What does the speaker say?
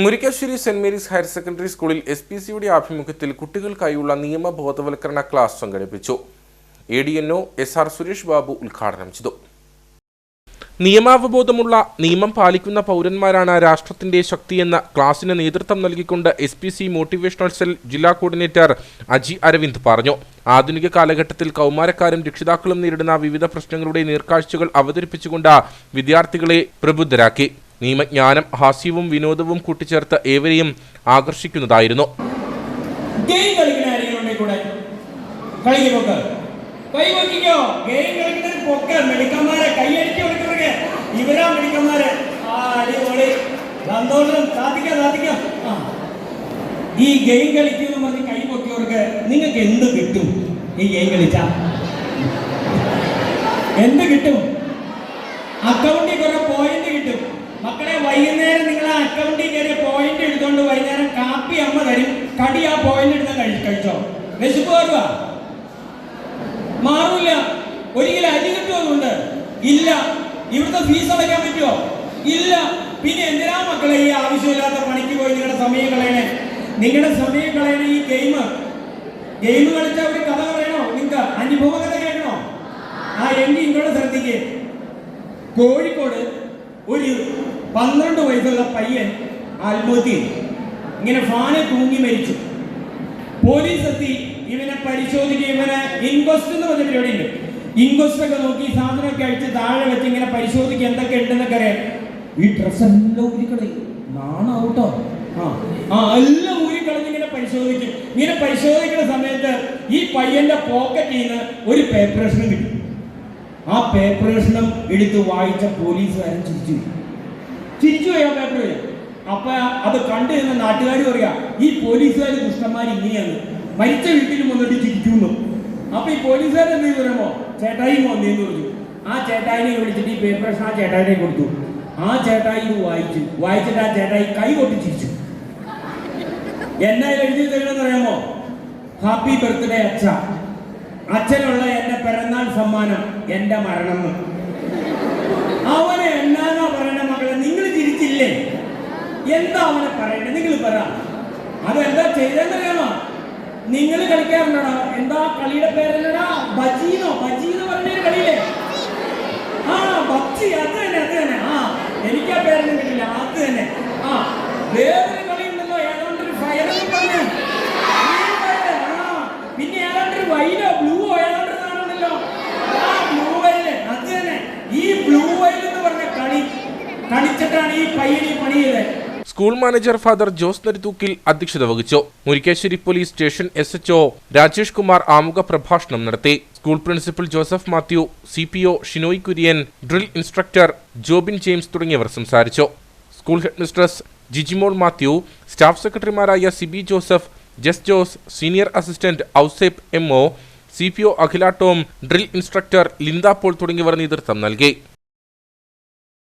Murikkassery saint Mary's higher secondary സ്കൂളിൽ S P സിയുടെ ആഭിമുഖ്യത്തിൽ കുട്ടികൾക്കായുള്ള നിയമ ബോധവൽക്കരണ ക്ലാസ് സംഘടിപ്പിച്ചു. A D N O S R Suresh Babu ഉദ്ഘാടനം ചെയ്തു. നിയമാവബോധമുള്ള നിയമം പാലിക്കുന്ന പൗരന്മാരാണ് രാഷ്ട്രത്തിന്റെ ശക്തിയെന്ന ക്ലാസിന് നേതൃത്വം നൽകിക്കൊണ്ട് S P C motivational cell ജില്ലാ കോർഡിനേറ്റർ അജി അരവിന്ദ് പറഞ്ഞു. ആധുനിക കാലഘട്ടത്തിൽ കൗമാരക്കാരും രക്ഷിതാക്കളും നേരിടുന്ന വിവിധ പ്രശ്നങ്ങളുടെ നേർക്കാഴ്ചകൾ അവതരിപ്പിച്ചുകൊണ്ട് വിദ്യാർത്ഥികളെ പ്രബുദ്ധരാക്കി. നിയമജ്ഞാനം ഹാസ്യവും വിനോദവും കൂട്ടിച്ചേർത്ത് ഏവരെയും ആകർഷിക്കുന്നതായിരുന്നു. ഗെയിം കളിക്കുന്ന ഗെയിം കളിക്കുന്ന പൊക്ക. ഈ ഗെയിം കളിക്കുമെന്ന് പറഞ്ഞ് കൈ പൊക്കിയവർക്ക് നിങ്ങൾക്ക് എന്ത് കിട്ടും? ഈ ഗെയിം കളിച്ച? എന്ത് കിട്ടും? അക്കൗണ്ടിൽ കുറെ പോയിന്റ് കിട്ടും മക്കളെ വൈകുന്നേരം നിങ്ങൾ ആ അക്കൗണ്ടിൽ ഒരു പോയിന്റ് എടുത്തോണ്ട് വൈകുന്നേരം കാപ്പി അമ്മ തരും. കടി ആ പോയിന്റ് എടുത്ത് കഴി കഴിച്ചോ? വിശപ്പ് വരുക മാറൂല. ഒരിക്കലും അരി കിട്ടുമെന്നുണ്ട് ഇല്ല. ഇവിടുത്തെ ഫീസ് അടയ്ക്കാൻ പറ്റുമോ ഇല്ല. പിന്നെ എന്തിനാ മക്കളെ ഈ ആവശ്യമില്ലാത്ത പണിക്ക് പോയി നിങ്ങളുടെ സമയം കളയണേ? നിങ്ങളുടെ സമയം കളയണ ഈ ഗെയിം ഗെയിം കളിച്ച ഒരു കഥ പറയണോ? നിങ്ങൾക്ക് അനുഭവ കഥ കേൾക്കണോ? ആ എങ്കിൽ ഇങ്ങോട്ട് ശ്രദ്ധിക്കേ. കോഴിക്കോട് ഒരു പന്ത്രണ്ട് വയസ്സുള്ള പയ്യൻ ആത്മഹത്യ ഇങ്ങനെ ഫാന് തൂങ്ങി മരിച്ചു. പോലീസ് എത്തി ഇവനെ പരിശോധിക്കുക ഇവനെ ഇൻക്വസ്റ്റ് എന്ന് പറഞ്ഞ പരിപാടി ഉണ്ട് ഇൻക്വസ്റ്റ് ഒക്കെ നോക്കി സാധനമൊക്കെ അഴിച്ച് താഴെ വെച്ച് ഇങ്ങനെ പരിശോധിക്കുക എന്തൊക്കെ ഉണ്ടെന്നൊക്കെ അറിയാം ഈ ഡ്രസ് എല്ലാം ഊരിക്കളയും നാണാവൂട്ടോ. ആ ആ എല്ലാം ഊരിക്കളഞ്ഞ് ഇങ്ങനെ പരിശോധിക്കും. ഇങ്ങനെ പരിശോധിക്കുന്ന സമയത്ത് ഈ പയ്യന്റെ പോക്കറ്റിൽ നിന്ന് ഒരു പേപ്പർ കഷ്ണം കിട്ടും. ആ പേപ്പർ കഷ്ണം എടുത്ത് വായിച്ച പോലീസുകാരൻ ചിരിച്ചു. ചിരിച്ചു പോയി ആ പേപ്പർ അപ്പൊ അത് കണ്ടു നിന്ന നാട്ടുകാർ പറയാ ഈ പോലീസുകാർ ദുഷ്ടന്മാർ ഇങ്ങനെയാണ്. മരിച്ച വീട്ടിലും വന്നിട്ട് ചിരിക്കുന്നു. അപ്പൊ ഈ പോലീസുകാർ എന്ത് പറയുമ്പോ ചേട്ടായി വന്നേന്ന് പറഞ്ഞു. ആ ചേട്ടായിനെ വിളിച്ചിട്ട് ഈ പേപ്പർ ആ ചേട്ടായിനെ കൊടുത്തു. ആ ചേട്ടായി വായിച്ചു. വായിച്ചിട്ട് ആ ചേട്ടായി കൈ കൊട്ടി ചിരിച്ചു. എന്നാ എഴുതി തരണമെന്ന് അറിയാമോ? ഹാപ്പി ബർത്ത്ഡേ അച്ഛ. അച്ഛനുള്ള എന്റെ പിറന്നാൾ സമ്മാനം എന്റെ മരണം എന്ന്. അവനെ എന്നാന്നാ പറയണ മകളെ നിങ്ങൾ ചിരിച്ചില്ലേ എന്താ അവനെ പറയണ്ടേ? നിങ്ങൾ പറ. അതെന്താ ചെയ്തെന്നറിയാമോ നിങ്ങൾ കളിക്കാറുണ്ടോ എന്താ കളിയുടെ പേരെന്നടാ ബജീനോ ബജീനോ പറഞ്ഞ കളിയില്ലേ? ആ ബച്ചി അത് തന്നെ അത് തന്നെ. ആ എനിക്ക് ആ പേരൊന്നും കിട്ടില്ല. അത് തന്നെ. ആ വേറൊരു school manager father Jose Narithookil അധ്യക്ഷത വഹിച്ചു. Murikkassery police station S H Rajesh Kumar ആമുഖ പ്രഭാഷണം നടത്തി. School principal Joseph Mathew C P O Shinoy Kurian drill instructor Jobin James തുടങ്ങിയവർ സംസാരിച്ചു. School headmistress Jijimol Mathew staff സെക്രട്ടറിമാരായ Sibi Joseph Jes Jose senior assistant Ouseph M O C P O Akhila Tom drill instructor Linda Paul തുടങ്ങിയവർ നേതൃത്വം നൽകി.